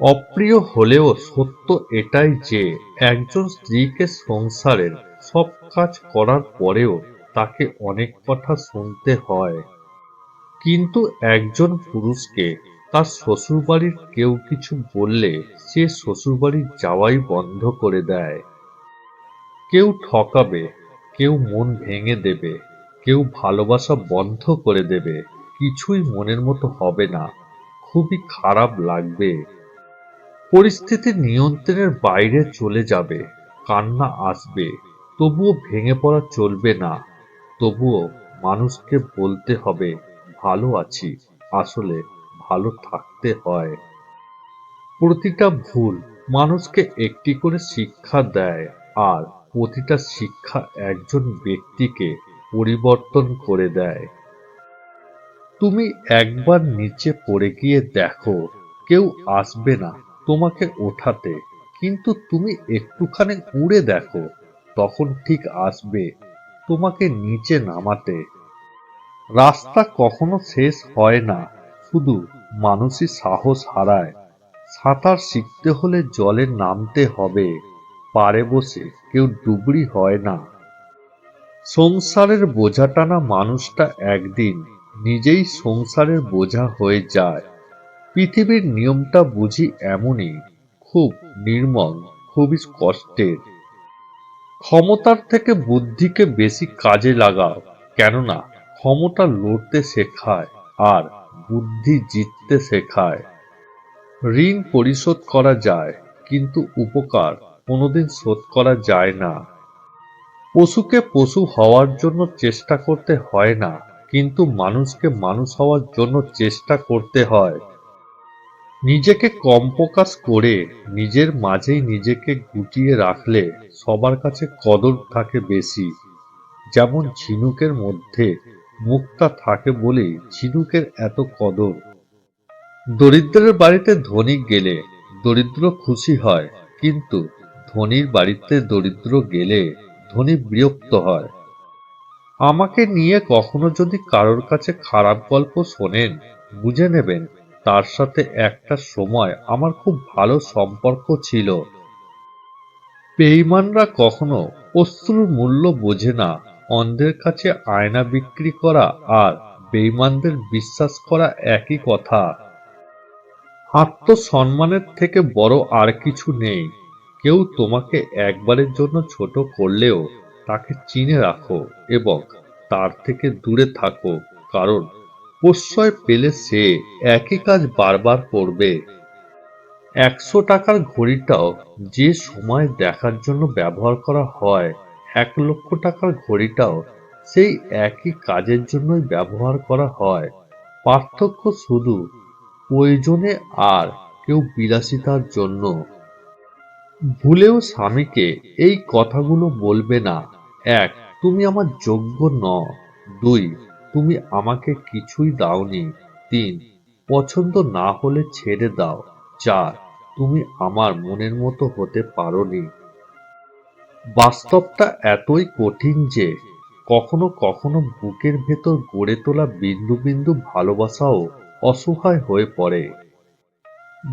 অপ্রিয় হলেও সত্য এটাই যে, একজন স্ত্রীকে সংসারের সব কাজ করার পরেও তাকে অনেক কথা শুনতে হয়। কিন্তু একজন পুরুষকে তার শ্বশুরবাড়ির কেউ কিছু বললে সে শ্বশুরবাড়ি যাওয়াই বন্ধ করে দেয়। কেউ ঠকাবে, কেউ মন ভেঙে দেবে, কেউ ভালোবাসা বন্ধ করে দেবে, কিছুই মনের মতো হবে না। খুবই খারাপ লাগবে। পরিস্থিতি নিয়ন্ত্রণের বাইরে চলে যাবে, কান্না আসবে, তবুও ভেঙে পড়া চলবে না। তবুও মানুষকে বলতে হবে, ভালো আছি, আসলে ভালো থাকতে হয়। প্রতিটা ভুল মানুষকে একটি করে শিক্ষা দেয়, আর প্রতিটা শিক্ষা একজন ব্যক্তিকে পরিবর্তন করে দেয়। তুমি একবার নিচে পড়ে গিয়ে দেখো, কেউ আসবে না। তোমাকে ওঠাতে। কিন্তু তুমি একটুখানি উড়ে দেখো, তখন ঠিক আসবে তোমাকে নিচে নামাতে। রাস্তা কখনো শেষ হয় না, শুধু মানুষই সাহস হারায়। সাঁতার শিখতে হলে জলে নামতে হবে পারে বসে কেউ ডুবড়ি হয় না। সংসারের বোঝা টানা মানুষটা একদিন নিজেই সংসারের বোঝা হয়ে যায়। পৃথিবীর নিয়মটা বুঝি এমনই, খুব নির্মল, খুবই কষ্টের। ক্ষমতার থেকে বুদ্ধিকে বেশি কাজে লাগাও, কেননা ক্ষমতা লড়তে শেখায় আর বুদ্ধি জিততে শেখায়। ঋণ পরিশোধ করা যায়, কিন্তু উপকার কোনোদিন শোধ করা যায় না। পশুকে পশু হওয়ার জন্য চেষ্টা করতে হয় না, কিন্তু মানুষকে মানুষ হওয়ার জন্য চেষ্টা করতে হয়। নিজেকে কম প্রকাশ করে নিজের মাঝেই নিজেকে গুটিয়ে রাখলে সবার কাছে কদর থাকে বেশি। যেমন ঝিনুকের মধ্যে মুক্তা থাকে বলেই ঝিনুকের এত কদর। দরিদ্রের বাড়িতে ধনী গেলে দরিদ্র খুশি হয়, কিন্তু ধনীর বাড়িতে দরিদ্র গেলে ধনী বিরক্ত হয়। আমাকে নিয়ে কখনো যদি কারোর কাছে খারাপ গল্প শোনেন, বুঝে নেবেন তার সাথে একটা সময় আমার খুব ভালো সম্পর্ক ছিল। বেইমানরা কখনো অশ্রুর মূল্য বোঝে না। অন্ধের কাছে আয়না বিক্রি করা আর বেইমানদের বিশ্বাস করা একই কথা। আত্মসম্মানের থেকে বড় আর কিছু নেই। কেউ তোমাকে একবারের জন্য ছোট করলেও তাকে চিনে রাখো এবং তার থেকে দূরে থাকো। কারণ প্রশ্রয় পেলে সে একই কাজ বারবার করবে। একশো টাকার ঘড়িটাও যে সময় দেখার জন্য ব্যবহার করা হয়, এক লক্ষ টাকার ঘড়িটাও সেই একই কাজের জন্যই ব্যবহার করা হয়। পার্থক্য শুধু প্রয়োজনে আর কেউ বিলাসিতার জন্য। ভুলেও স্বামীকে এই কথাগুলো বলবে না। এক, তুমি আমার যোগ্য ন দুই তুমি আমাকে কিছুই দাওনি। তিন, পছন্দ না হলে ছেড়ে দাও। চার, তুমি আমার মনের মতো হতে পারোনি। বাস্তবটা এতই কঠিন যে, কখনো কখনো বুকের ভেতর গড়ে তোলা বিন্দু বিন্দু ভালোবাসাও অসহায় হয়ে পড়ে।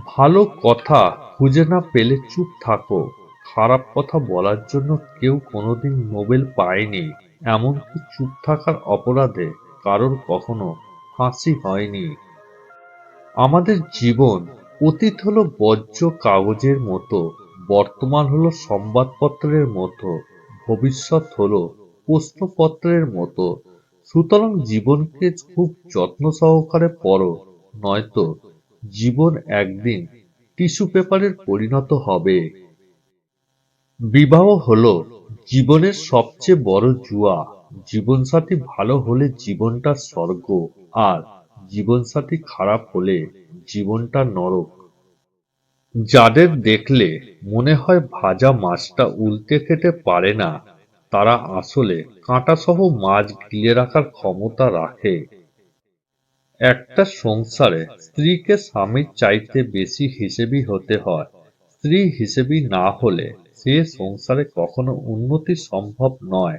ভালো কথা খুঁজে না পেলে চুপ থাকো। খারাপ কথা বলার জন্য কেউ কোনোদিন নোবেল পায়নি। এমনকি চুপ থাকার অপরাধে কারোর কখনো ফাঁসি হয়নি। আমাদের জীবন অতীত হলো বজ্র কাগজের মতো, বর্তমান হলো সংবাদপত্রের মতো, ভবিষ্যৎ হলো প্রশ্নপত্রের মতো। সুতরাং জীবনকে খুব যত্ন সহকারে পড়ো, নয়তো জীবন একদিন টিস্যু পেপারের পরিণত হবে। বিবাহ হলো জীবনের সবচেয়ে বড় জুয়া। জীবনসাথী ভালো হলে জীবনটা স্বর্গ, আর জীবনসাথী খারাপ হলে জীবনটা নরক। যাদের দেখলে মনে হয় ভাজা মাছটা উল্টে খেতে পারে না, তারা আসলে কাঁটাসহ মাছ গিলে রাখার ক্ষমতা রাখে। একটা সংসারে স্ত্রীকে স্বামীর চাইতে বেশি হিসেবি হতে হয়। স্ত্রী হিসেবি না হলে সে সংসারে কখনো উন্নতি সম্ভব নয়।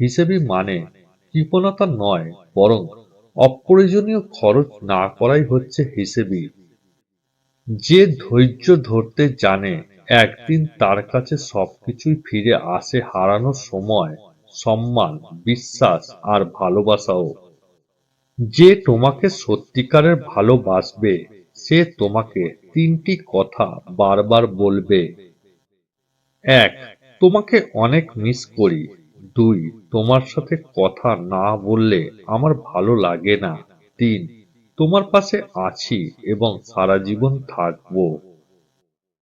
হিসেবি মানে কৃপণতা নয়, বরং অপ্রয়োজনীয় খরচ না করাই হচ্ছে হিসেবি। যে ধৈর্য ধরতে জানে, একদিন তার কাছে সবকিছুই ফিরে আসে হারানো সময়, সম্মান, বিশ্বাস আর ভালোবাসাও। যে তোমাকে সত্যিকারের ভালোবাসবে, সে তোমাকে তিনটি কথা বারবার বলবে। এক, তোমাকে অনেক মিস করি। দুই তোমার সাথে কথা না বললে আমার ভালো লাগে না। তিন, তোমার পাশে আছি এবং সারা জীবন থাকব।